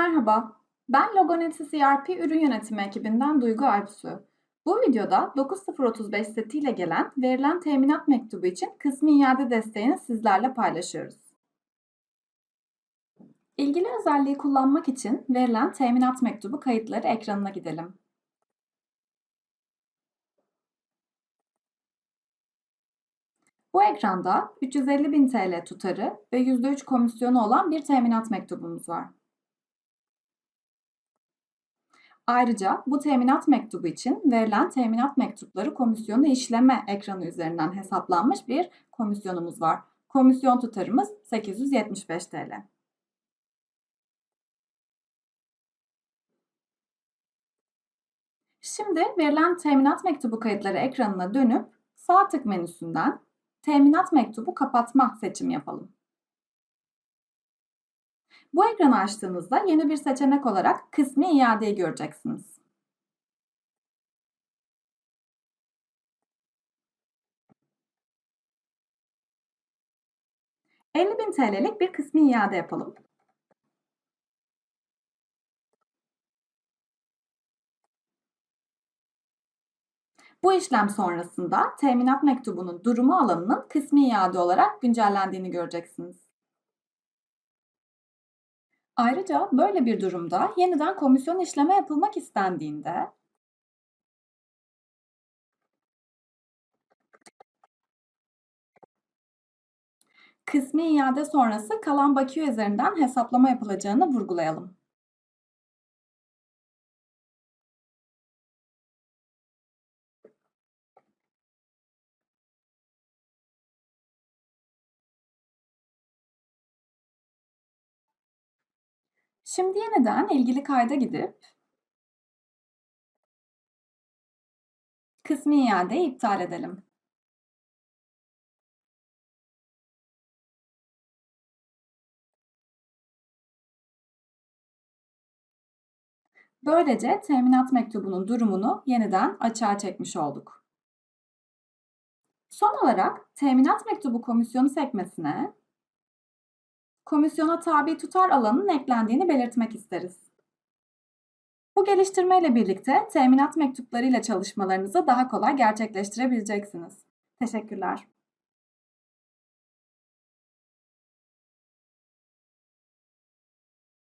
Merhaba, ben Logonetti CRP ürün yönetimi ekibinden Duygu Alpsu. Bu videoda 9035 setiyle gelen verilen teminat mektubu için kısmi iade desteğini sizlerle paylaşıyoruz. İlgili özelliği kullanmak için verilen teminat mektubu kayıtları ekranına gidelim. Bu ekranda 350.000 TL tutarı ve %3 komisyonu olan bir teminat mektubumuz var. Ayrıca bu teminat mektubu için verilen teminat mektupları komisyonu işleme ekranı üzerinden hesaplanmış bir komisyonumuz var. Komisyon tutarımız 875 TL. Şimdi verilen teminat mektubu kayıtları ekranına dönüp sağ tık menüsünden teminat mektubu kapatma seçimi yapalım. Bu ekranı açtığınızda yeni bir seçenek olarak kısmi iadeyi göreceksiniz. bin TL'lik bir kısmi iade yapalım. Bu işlem sonrasında teminat mektubunun durumu alanının kısmi iade olarak güncellendiğini göreceksiniz. Ayrıca böyle bir durumda yeniden komisyon işleme yapılmak istendiğinde kısmi iade sonrası kalan bakiye üzerinden hesaplama yapılacağını vurgulayalım. Şimdi yeniden ilgili kayda gidip kısmi iadeyi iptal edelim. Böylece teminat mektubunun durumunu yeniden açığa çekmiş olduk. Son olarak teminat mektubu komisyonu sekmesine komisyona tabi tutar alanının eklendiğini belirtmek isteriz. Bu geliştirmeyle birlikte teminat mektuplarıyla çalışmalarınızı daha kolay gerçekleştirebileceksiniz. Teşekkürler.